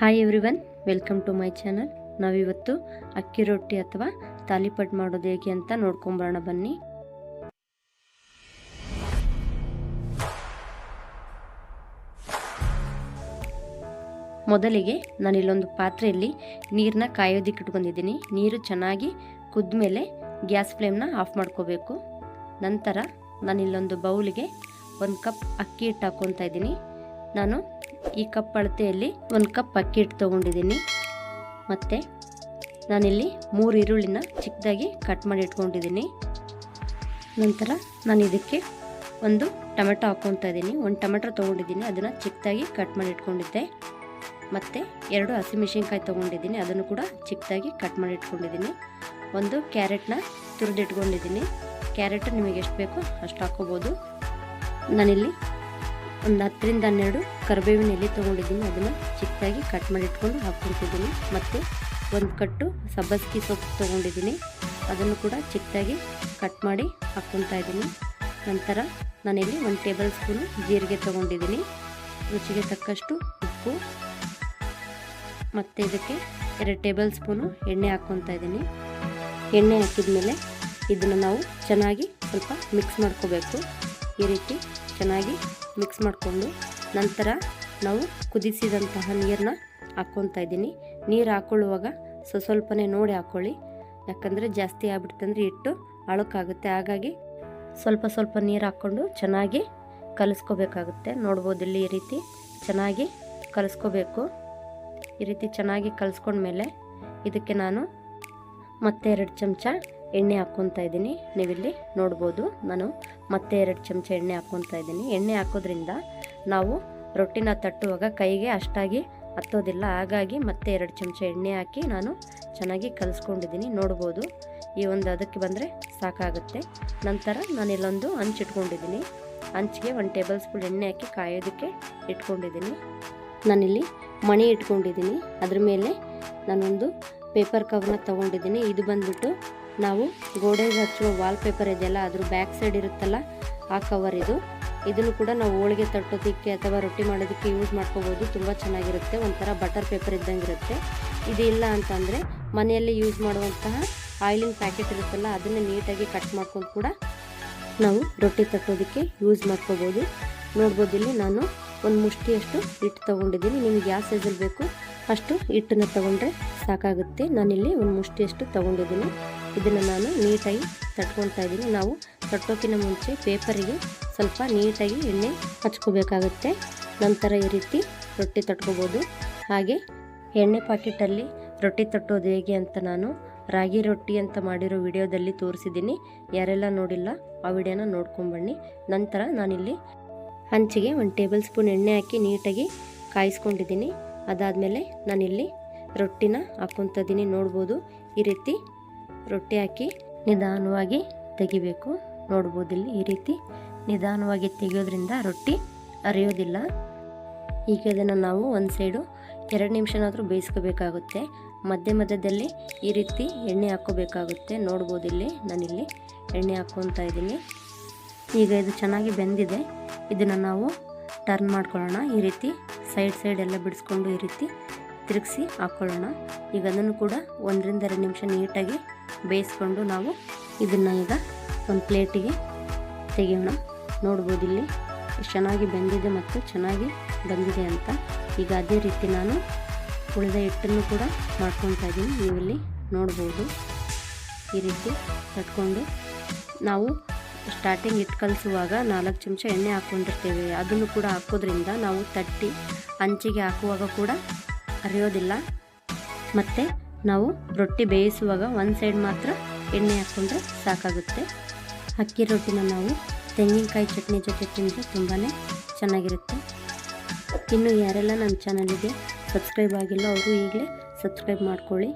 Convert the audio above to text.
Hi everyone welcome to my channel ನಾವಿವತ್ತು ಅಕ್ಕಿ ರೊಟ್ಟಿ ಅಥವಾ ತಾಲಿಪಟ್ ಮಾಡೋದು ಹೇಗೆ ಅಂತ ನೋಡ್ಕೊಂಬರೋಣ ಬನ್ನಿ. ಮೊದಲಿಗೆ ನಾನು ಇಲ್ಲೊಂದು ಪಾತ್ರೆಯಲ್ಲಿ ನೀರನ್ನ ಕಾಯೋದಿಕ್ಕೆ ಇಟ್ಕೊಂಡಿದ್ದೀನಿ. ನೀರು ಚೆನ್ನಾಗಿ ಕುದ್ದ ಮೇಲೆ ಗ್ಯಾಸ್ ಫ್ಲೇಮ್ನ ಆಫ್ ಮಾಡ್ಕೋಬೇಕು. ನಂತರ ನಾನು ಇಲ್ಲೊಂದು ಬೌಲಿಗೆ ಒಂದು ಕಪ್ ಅಕ್ಕಿ ಹಿಟ್ಟು ಹಾಕ್ಕೊತಾ ಇದ್ದೀನಿ. ನಾನು ಈ ಕಪ್ ಅಳತೆಯಲ್ಲಿ ಒಂದು ಕಪ್ ಅಕ್ಕಿ ಹಿಟ್ಟು ತೊಗೊಂಡಿದ್ದೀನಿ. ಮತ್ತು ನಾನಿಲ್ಲಿ ಮೂರು ಈರುಳ್ಳಿನ ಚಿಕ್ಕದಾಗಿ ಕಟ್ ಮಾಡಿ ಇಟ್ಕೊಂಡಿದ್ದೀನಿ. ನಂತರ ನಾನು ಇದಕ್ಕೆ ಒಂದು ಟೊಮೆಟೊ ಹಾಕ್ಕೊತಾ ಇದ್ದೀನಿ. ಒಂದು ಟೊಮೆಟೊ ತೊಗೊಂಡಿದ್ದೀನಿ. ಅದನ್ನು ಚಿಕ್ಕದಾಗಿ ಕಟ್ ಮಾಡಿ ಇಟ್ಕೊಂಡಿದ್ದೆ. ಮತ್ತು ಎರಡು ಹಸಿಮೆಣಸಿನ್ಕಾಯಿ ತೊಗೊಂಡಿದ್ದೀನಿ. ಅದನ್ನು ಕೂಡ ಚಿಕ್ಕದಾಗಿ ಕಟ್ ಮಾಡಿ ಇಟ್ಕೊಂಡಿದ್ದೀನಿ. ಒಂದು ಕ್ಯಾರೆಟ್ನ ತುರಿದಿಟ್ಕೊಂಡಿದ್ದೀನಿ. ಕ್ಯಾರೆಟ್ ನಿಮಗೆ ಎಷ್ಟು ಬೇಕೋ ಅಷ್ಟು ಹಾಕ್ಕೋಬೋದು. ನಾನಿಲ್ಲಿ ಒಂದು ಹತ್ತರಿಂದ ಹನ್ನೆರಡು ಕರಿಬೇವಿನ ಎಲೆ ತೊಗೊಂಡಿದ್ದೀನಿ. ಅದನ್ನು ಚಿಕ್ಕದಾಗಿ ಕಟ್ ಮಾಡಿ ಇಟ್ಕೊಂಡು ಮತ್ತು ಒಂದು ಕಟ್ಟು ಸಬ್ಬಸ್ಗಿ ಸೊಪ್ಪು ತೊಗೊಂಡಿದ್ದೀನಿ. ಅದನ್ನು ಕೂಡ ಚಿಕ್ಕದಾಗಿ ಕಟ್ ಮಾಡಿ ಹಾಕ್ಕೊತಾ ಇದ್ದೀನಿ. ನಂತರ ನಾನಿಲ್ಲಿ ಒಂದು ಟೇಬಲ್ ಸ್ಪೂನು ಜೀರಿಗೆ ತೊಗೊಂಡಿದ್ದೀನಿ. ರುಚಿಗೆ ತಕ್ಕಷ್ಟು ಉಪ್ಪು. ಮತ್ತು ಇದಕ್ಕೆ ಎರಡು ಟೇಬಲ್ ಸ್ಪೂನು ಎಣ್ಣೆ ಹಾಕ್ಕೊತಾ ಇದ್ದೀನಿ. ಎಣ್ಣೆ ಹಾಕಿದ ಮೇಲೆ ಇದನ್ನು ನಾವು ಚೆನ್ನಾಗಿ ಸ್ವಲ್ಪ ಮಿಕ್ಸ್ ಮಾಡ್ಕೋಬೇಕು. ಈ ರೀತಿ ಚೆನ್ನಾಗಿ ಮಿಕ್ಸ್ ಮಾಡಿಕೊಂಡು ನಂತರ ನಾವು ಕುದಿಸಿದಂತಹ ನೀರನ್ನ ಹಾಕ್ಕೊತಾ ಇದ್ದೀನಿ. ನೀರು ಹಾಕ್ಕೊಳ್ಳುವಾಗ ಸೊ ಸ್ವಲ್ಪನೇ ನೋಡಿ ಹಾಕ್ಕೊಳ್ಳಿ ಯಾಕಂದರೆ ಜಾಸ್ತಿ ಆಗ್ಬಿಡ್ತಂದ್ರೆ ಹಿಟ್ಟು ಅಳುಕಾಗುತ್ತೆ. ಹಾಗಾಗಿ ಸ್ವಲ್ಪ ಸ್ವಲ್ಪ ನೀರು ಹಾಕ್ಕೊಂಡು ಚೆನ್ನಾಗಿ ಕಲಿಸ್ಕೋಬೇಕಾಗುತ್ತೆ. ನೋಡ್ಬೋದು ಇಲ್ಲಿ ಈ ರೀತಿ ಚೆನ್ನಾಗಿ ಕಲಿಸ್ಕೋಬೇಕು. ಈ ರೀತಿ ಚೆನ್ನಾಗಿ ಕಲಿಸ್ಕೊಂಡ್ಮೇಲೆ ಇದಕ್ಕೆ ನಾನು ಮತ್ತೆ ಎರಡು ಚಮಚ ಎಣ್ಣೆ ಹಾಕ್ಕೊತಾ ಇದ್ದೀನಿ. ನೀವಿಲ್ಲಿ ನೋಡ್ಬೋದು ನಾನು ಮತ್ತೆ ಎರಡು ಚಮಚ ಎಣ್ಣೆ ಹಾಕ್ಕೊತಾ ಇದ್ದೀನಿ. ಎಣ್ಣೆ ಹಾಕೋದ್ರಿಂದ ನಾವು ರೊಟ್ಟಿನ ತಟ್ಟುವಾಗ ಕೈಗೆ ಅಷ್ಟಾಗಿ ಹತ್ತೋದಿಲ್ಲ. ಹಾಗಾಗಿ ಮತ್ತೆ ಎರಡು ಚಮಚ ಎಣ್ಣೆ ಹಾಕಿ ನಾನು ಚೆನ್ನಾಗಿ ಕಲಿಸ್ಕೊಂಡಿದ್ದೀನಿ. ನೋಡ್ಬೋದು ಈ ಒಂದು ಅದಕ್ಕೆ ಬಂದರೆ ಸಾಕಾಗುತ್ತೆ. ನಂತರ ನಾನು ಇಲ್ಲೊಂದು ಹಂಚು ಇಟ್ಕೊಂಡಿದ್ದೀನಿ. ಹಂಚಿಗೆ ಒಂದು ಟೇಬಲ್ ಸ್ಪೂನ್ ಎಣ್ಣೆ ಹಾಕಿ ಕಾಯೋದಕ್ಕೆ ಇಟ್ಕೊಂಡಿದ್ದೀನಿ. ನಾನಿಲ್ಲಿ ಮಣಿ ಇಟ್ಕೊಂಡಿದ್ದೀನಿ. ಅದ್ರ ಮೇಲೆ ನಾನೊಂದು ಪೇಪರ್ ಕವರ್ನ ತೊಗೊಂಡಿದ್ದೀನಿ. ಇದು ಬಂದ್ಬಿಟ್ಟು ನಾವು ಗೋಡೆಗೆ ಹಚ್ಚುವ ವಾಲ್ ಪೇಪರ್ ಇದೆಯಲ್ಲ, ಅದ್ರ ಬ್ಯಾಕ್ ಸೈಡ್ ಇರುತ್ತಲ್ಲ, ಆ ಕವರ್ ಇದು. ಇದನ್ನು ಕೂಡ ನಾವು ಹೋಳಿಗೆ ತಟ್ಟೋದಕ್ಕೆ ಅಥವಾ ರೊಟ್ಟಿ ಮಾಡೋದಕ್ಕೆ ಯೂಸ್ ಮಾಡ್ಕೋಬೋದು. ತುಂಬ ಚೆನ್ನಾಗಿರುತ್ತೆ. ಒಂಥರ ಬಟರ್ ಪೇಪರ್ ಇದ್ದಂಗೆ ಇರುತ್ತೆ. ಇದು ಇಲ್ಲ ಅಂತಂದರೆ ಮನೆಯಲ್ಲಿ ಯೂಸ್ ಮಾಡುವಂತಹ ಆಯಿಲಿನ ಪ್ಯಾಕೆಟ್ ಇರುತ್ತಲ್ಲ, ಅದನ್ನು ನೀಟಾಗಿ ಕಟ್ ಮಾಡ್ಕೊಂಡು ಕೂಡ ನಾವು ರೊಟ್ಟಿ ತಟ್ಟೋದಕ್ಕೆ ಯೂಸ್ ಮಾಡ್ಕೋಬೋದು. ನೋಡ್ಬೋದು ಇಲ್ಲಿ ನಾನು ಒಂದು ಮುಷ್ಟಿಯಷ್ಟು ಹಿಟ್ಟು ತೊಗೊಂಡಿದ್ದೀನಿ. ನಿಮ್ಗೆ ಯಾವ ಸೈಜಲ್ಲಿ ಬೇಕು ಅಷ್ಟು ಹಿಟ್ಟನ್ನು ತೊಗೊಂಡ್ರೆ ಸಾಕಾಗುತ್ತೆ. ನಾನಿಲ್ಲಿ ಒಂದು ಮುಷ್ಟಿಯಷ್ಟು ತೊಗೊಂಡಿದ್ದೀನಿ. ಇದನ್ನು ನಾನು ನೀಟಾಗಿ ತಟ್ಕೊಳ್ತಾ ಇದ್ದೀನಿ. ನಾವು ತಟ್ಟೋಕಿನ ಮುಂಚೆ ಪೇಪರಿಗೆ ಸ್ವಲ್ಪ ನೀಟಾಗಿ ಎಣ್ಣೆ ಹಚ್ಕೋಬೇಕಾಗುತ್ತೆ. ನಂತರ ಈ ರೀತಿ ರೊಟ್ಟಿ ತಟ್ಕೋಬೋದು. ಹಾಗೆ ಎಣ್ಣೆ ಪಾಕೆಟಲ್ಲಿ ರೊಟ್ಟಿ ತಟ್ಟೋದು ಹೇಗೆ ಅಂತ ನಾನು ರಾಗಿ ರೊಟ್ಟಿ ಅಂತ ಮಾಡಿರೋ ವಿಡಿಯೋದಲ್ಲಿ ತೋರಿಸಿದ್ದೀನಿ. ಯಾರೆಲ್ಲ ನೋಡಿಲ್ಲ ಆ ವಿಡಿಯೋನ ನೋಡ್ಕೊಂಬನ್ನಿ. ನಂತರ ನಾನಿಲ್ಲಿ ಹಂಚಿಗೆ ಒಂದು ಟೇಬಲ್ ಸ್ಪೂನ್ ಎಣ್ಣೆ ಹಾಕಿ ನೀಟಾಗಿ ಕಾಯಿಸ್ಕೊಂಡಿದ್ದೀನಿ. ಅದಾದಮೇಲೆ ನಾನಿಲ್ಲಿ ರೊಟ್ಟಿನ ಹಾಕ್ಕೊತಿದ್ದೀನಿ ನೋಡ್ಬೋದು ಈ ರೀತಿ ರೊಟ್ಟಿ ಹಾಕಿ ನಿಧಾನವಾಗಿ ತೆಗಿಬೇಕು. ನೋಡ್ಬೋದು ಇಲ್ಲಿ ಈ ರೀತಿ ನಿಧಾನವಾಗಿ ತೆಗೆಯೋದ್ರಿಂದ ರೊಟ್ಟಿ ಅರಿಯೋದಿಲ್ಲ. ಈಗ ಇದನ್ನು ನಾವು ಒಂದು ಸೈಡು ಎರಡು ನಿಮಿಷನಾದರೂ ಬೇಯಿಸ್ಕೋಬೇಕಾಗುತ್ತೆ. ಮಧ್ಯ ಮಧ್ಯದಲ್ಲಿ ಈ ರೀತಿ ಎಣ್ಣೆ ಹಾಕ್ಕೋಬೇಕಾಗುತ್ತೆ. ನೋಡ್ಬೋದು ಇಲ್ಲಿ ನಾನಿಲ್ಲಿ ಎಣ್ಣೆ ಹಾಕ್ಕೊತಾ ಇದ್ದೀನಿ. ಈಗ ಇದು ಚೆನ್ನಾಗಿ ಬೆಂದಿದೆ. ಇದನ್ನು ನಾವು ಟರ್ನ್ ಮಾಡ್ಕೊಳ್ಳೋಣ. ಈ ರೀತಿ ಸೈಡ್ ಸೈಡ್ ಎಲ್ಲ ಬಿಡಿಸ್ಕೊಂಡು ಈ ರೀತಿ ತಿರುಗಿಸಿ ಹಾಕ್ಕೊಳ್ಳೋಣ ಈಗ ಅದನ್ನು ಕೂಡ ಒಂದರಿಂದ ಎರಡು ನಿಮಿಷ ನೀಟಾಗಿ ಬೇಯಿಸ್ಕೊಂಡು ನಾವು ಇದನ್ನು ಈಗ ಒಂದು ಪ್ಲೇಟಿಗೆ ತೆಗೆಯೋಣ. ನೋಡ್ಬೋದು ಇಲ್ಲಿ ಚೆನ್ನಾಗಿ ಬೆಂದಿದೆ ಮತ್ತು ಚೆನ್ನಾಗಿ ಬಂದಿದೆ ಅಂತ. ಈಗ ಅದೇ ರೀತಿ ನಾನು ಉಳಿದ ಹಿಟ್ಟನ್ನು ಕೂಡ ಮಾಡ್ಕೊತಾ ಇದ್ದೀನಿ. ನೀವಿಲ್ಲಿ ನೋಡ್ಬೋದು. ಈ ರೀತಿ ತಟ್ಕೊಂಡು ನಾವು ಸ್ಟಾರ್ಟಿಂಗ್ ಹಿಟ್ಟು ಕಲಿಸುವಾಗ ನಾಲ್ಕು ಚಮಚ ಎಣ್ಣೆ ಹಾಕ್ಕೊಂಡಿರ್ತೇವೆ. ಅದನ್ನು ಕೂಡ ಹಾಕೋದ್ರಿಂದ ನಾವು ತಟ್ಟಿ ಹಂಚಿಗೆ ಹಾಕುವಾಗ ಕೂಡ ಅರಿಯೋದಿಲ್ಲ. ಮತ್ತು ನಾವು ರೊಟ್ಟಿ ಬೇಯಿಸುವಾಗ ಒಂದು ಸೈಡ್ ಮಾತ್ರ ಎಣ್ಣೆ ಹಾಕ್ಕೊಂಡ್ರೆ ಸಾಕಾಗುತ್ತೆ. ಅಕ್ಕಿ ರೊಟ್ಟಿನ ನಾವು ತೆಂಗಿನಕಾಯಿ ಚಟ್ನಿ ಜೊತೆ ತಿಂದರೆ ತುಂಬಾ ಚೆನ್ನಾಗಿರುತ್ತೆ. ಇನ್ನು ಯಾರೆಲ್ಲ ನಮ್ಮ ಚಾನಲಿಗೆ ಸಬ್ಸ್ಕ್ರೈಬ್ ಆಗಿಲ್ಲ, ಅವರು ಈಗಲೇ ಸಬ್ಸ್ಕ್ರೈಬ್ ಮಾಡ್ಕೊಳ್ಳಿ.